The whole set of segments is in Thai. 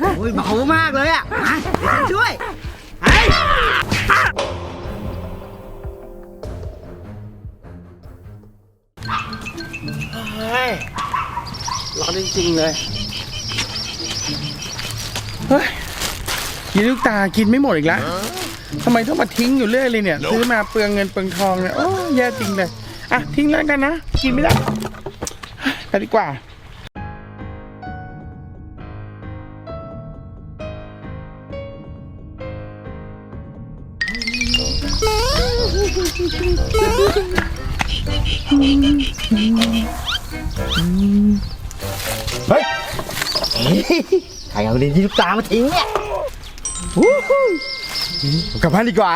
โอ้ยเบามากเลยอะมาเดี๋ยวฉันช่วยเฮ้ยเฮ้ยร้อนจริงๆเลย เฮ้ยยีลูกตากินไม่หมดอีกแล้วทำไมต้องมาทิ้งอยู่เรื่อยเลยเนี่ย ซื้อมาเปลืองเงินเปลืองทองเนี่ย โอ้แย่จริงเลย อะ ทิ้งแล้วกันนะ กินไม่ได้ไปดีกว่า เฮ้ยใครเอาดินที่ลูกตามาทิ้งเนี่ยวู้ฮู้กลับบ้านดีกว่า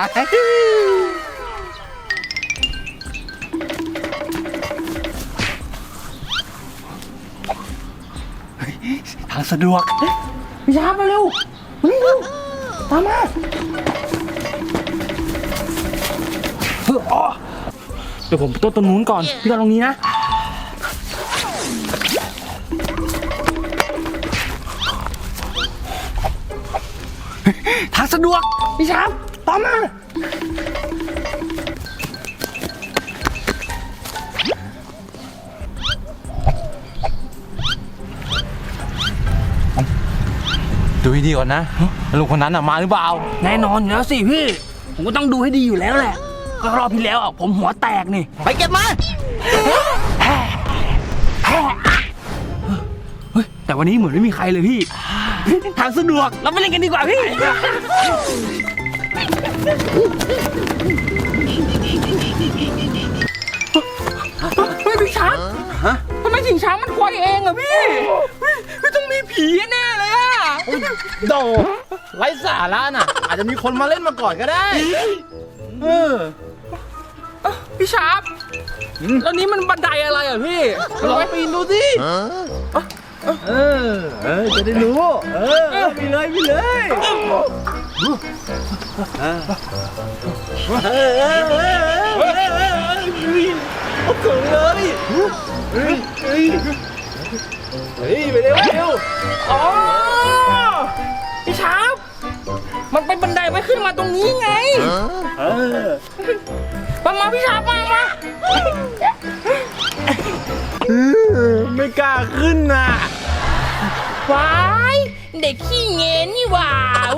ทางสะดวกพี่ชาร์ปมาเร็วมาเร็วตามมา เดี๋ยวผมต้นต้นนู้นก่อน พี่ก็ตรงนี้นะ ทางสะดวก พี่ชาร์ปตามมา ดูให้ดีก่อนนะ ลุงคนนั้นอะมาหรือเปล่า แน่นอนอยู่แล้วสิพี่ ผมก็ต้องดูให้ดีอยู่แล้วแหละ ก็รอบที่แล้วอะผมหัวแตกนี่ ไปเก็บมา เฮ้ยแต่วันนี้เหมือนไม่มีใครเลยพี่ ทางสะดวกเราไปเล่นกันดีกว่าพี่ เฮ้ยพี่ช้างทำไมถิงช้างมันควายเองอะพี่เฮ้ยเฮ้ยต้องมีผีแน่เลยอะโดไร้สาระน่ะ อาจจะมีคนมาเล่นมาก่อนก็ได้ เออ พี่ชาร์ปแล้วนี้มันบันไดอะไรอะพี่ลองปีนดูสิเออเออจะได้รู้ เออมีเลยมีเลยเอาถึงเลยเฮ้ยเฮ้ยเไม่กล้าขึ้นน่ะว้ายเด็กขี้เงี้ยนี่หว่า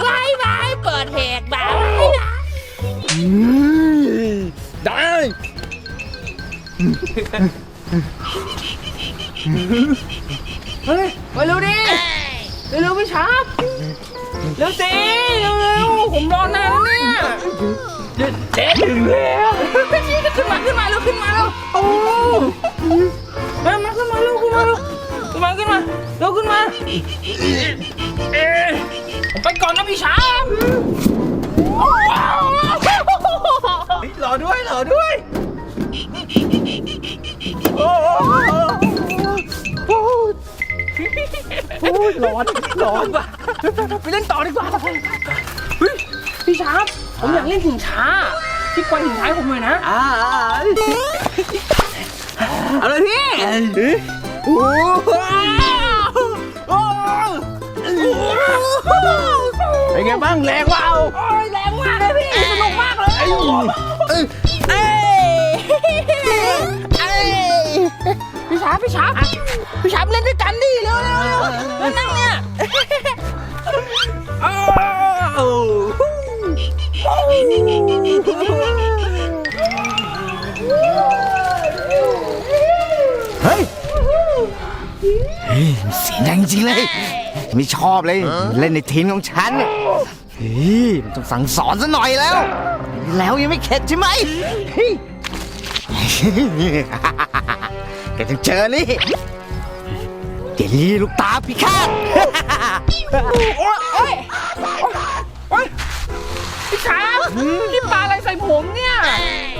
ว้ายว้ายเปิดแหกบ้าว้ายว้ายได้เฮ้ยมาเร็วดิเร็วๆพี่ชาร์ปเร็วสิเร็วๆผมรอนานแล้วเนี่ยเจ๊ถึงแล้วขึ้นมาขึ้นมาเร็วขึ้นมาเร็วโอ้ นมาขึ้นมาเร็วขึ้นมาเอ๊ะผมไปก่อนนะพี่ชาร์ปรอด้วยรอด้วยร้อนร้อนว่ะไปเล่นต่อดีกว่าเฮ้ยพี่ช้าร์ปผมอยากเล่นถึงช้าพี่กวนถึงท้ายผมหน่อยนะ อ่าเอาเลยพี่ โอ้เป็นไงบ้างแรงว่าเอาโอ้ยแรงมากเลยพี่ สนุกมากเลยเอ้ยเอ้ยเอ้ยพี่ช้าร์ปพี่ช้าร์ปพี่ช้าร์ปเล่นด้วยกันดิเร็วเร็วเร็วแล้วนั่งเนี่ย เฮ้ยเสียงดังจริงเลย ไม่ชอบเลย เล่นในทีมของฉันเฮ้ยมันต้องสั่งสอนซะหน่อยแล้ว แล้วยังไม่เข็ดใช่ไหมเฮ้ยแกต้องเจอนี่เดลี่ลูกตาพิฆาตพี่ช้าร์ปพี่ปาอะไรใส่ผมเนี่ย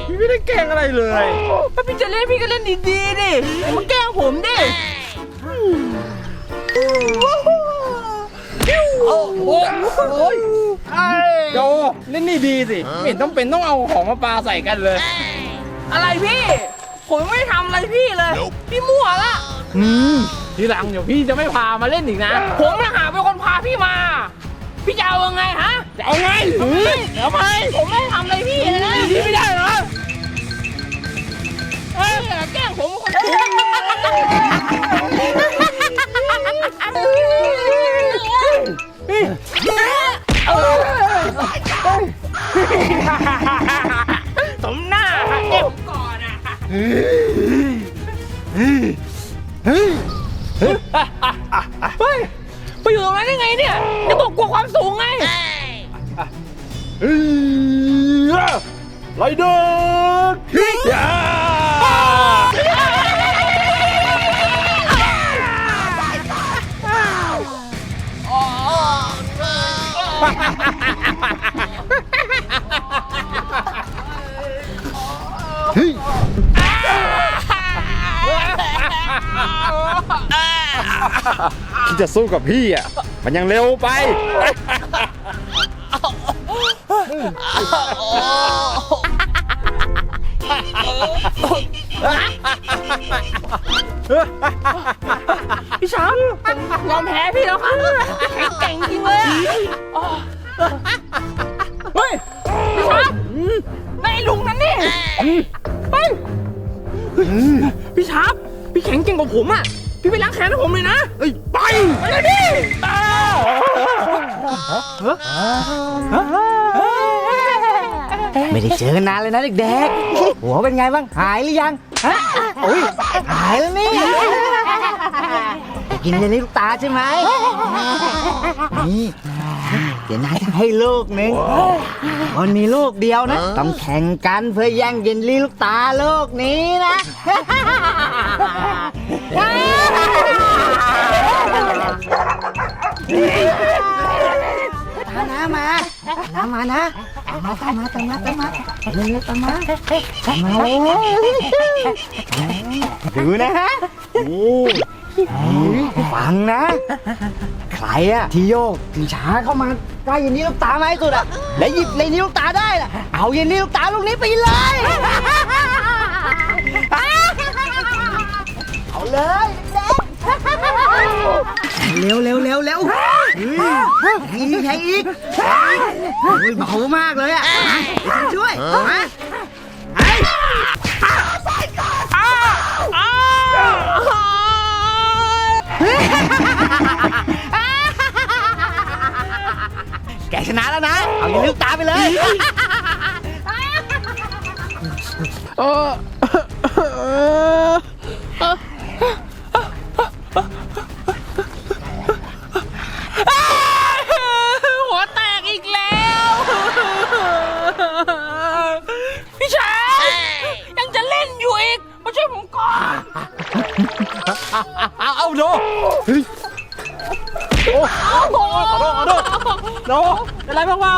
พี่ไม่ได้แกล้งอะไรเลย ถ้าพี่จะเล่นพี่ก็เล่นดีๆดิอย่ามาแกล้งผมดิ โดเล่นนี่ดีสิไม่เห็นต้องเป็นต้องเอาของมาปาใส่กันเลย อะไรพี่ ผมไม่ทำอะไรพี่เลย พี่มั่วละอืมทีหลังเดี๋ยวพี่จะไม่พามาเล่นอีกนะ ผมนะหาเป็นคนพาพี่มา พี่จะเอายังไงฮะ จะเอาไงทำไมผมไม่ทำอะไรพี่เลยนะพี่ไม่ได้หร เฮ้ยไปอยู่ตรงนั้นได้ไงเนี่ยจะบอกกลัวความสูงไงไรเดอร์ ที่จะสู้กับพี่อะ มันยังเร็วไป พี่ช้างผมยอมแพ้พี่แล้วครับแข็งแกร่งจริงเลยอะเฮ้ยพี่ช้างนายลุงนั่นนี่เฮ้ยพี่ช้างพี่แข็งเก่งกว่าผมอะ พี่ไปล้างแค้นให้ผมเลยนะเฮ้ยไปไปเลยดิอ่าไม่ได้เจอกันนานเลยนะเด็กๆ หัวเป็นไงบ้าง หายหรือยังฮะโอ้ยหายแล้วนี่กินเยลลี่ลูกตาใช่ไหมนี่เดี๋ยวนายจะให้ลูกหนึ่งคนมีลูกเดียวนะ ต้องแข่งกันเพื่อแย่งเยลลี่ลูกตาลูกนี้นะตามน้ามาตามมานะตามมาตามมาตามมาตามมาเร็วๆตามมาตามมาเลยดูนะฮะนี่ฟังนะ ใครอะที่โยกถึงช้าเข้ามาใกล้เย็นนี้ลูกตามาให้สุดอะและหยิบเลนนี้ลูกตาได้ล่ะเอาเย็นนี้ลูกตาลูกนี้ไปเลย เอาเลยเร็วเร็วเร็วเร็วแข่งอีกแข่งอีกโอ้ยเบามากเลยอะเดี๋ยวฉันช่วยมา เอาอย่าลืมตามไปเลย เออหัวแตกอีกแล้ว พี่ช้างยังจะเล่นอยู่อีก มาช่วยผมก่อน เอาเอาโนโอ้โหขอโทษขอโทษโน เป็นไรบ้างเปล่า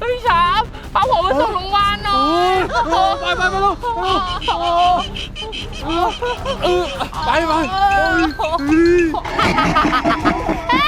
พี่ช้างพาผมไปส่งโรงพยาบาลหน่อยไปไปไปลูกไปไป